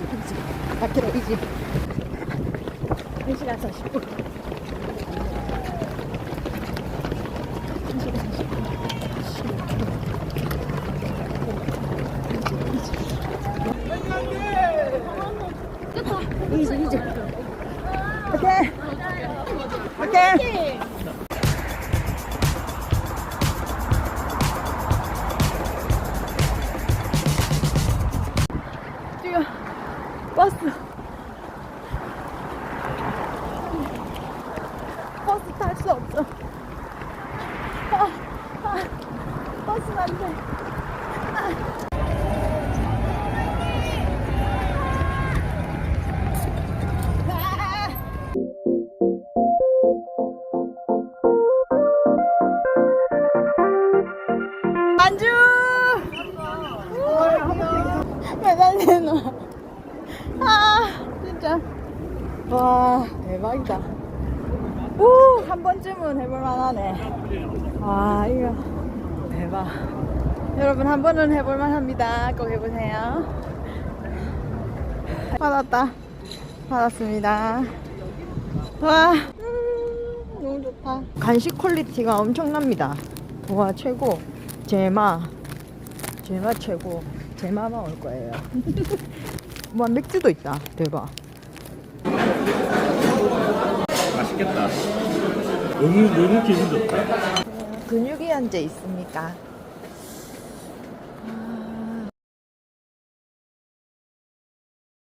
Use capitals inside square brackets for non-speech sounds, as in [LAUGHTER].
4km 이지 1시간 40분. 1시간 40분. 이지 이지 오케이. 오케이 버스. 버스 탈 수 없어. 아, 아, 버스는 안돼. 안주! 매달리는 놈. 아 진짜. 와 대박이다. 오한 번쯤은 해볼 만하네. 와 이거 대박. 여러분 한 번은 해볼 만합니다. 꼭 해보세요. 받았다. 받았습니다. 와 음, 너무 좋다. 간식 퀄리티가 엄청납니다. 와 최고. 제마. 제마 최고. 제마만 올 거예요 [LAUGHS] 와 맥주도 있다 대박 맛있겠다. 너무 너무 기분 좋다. 근육이 현재 있습니까?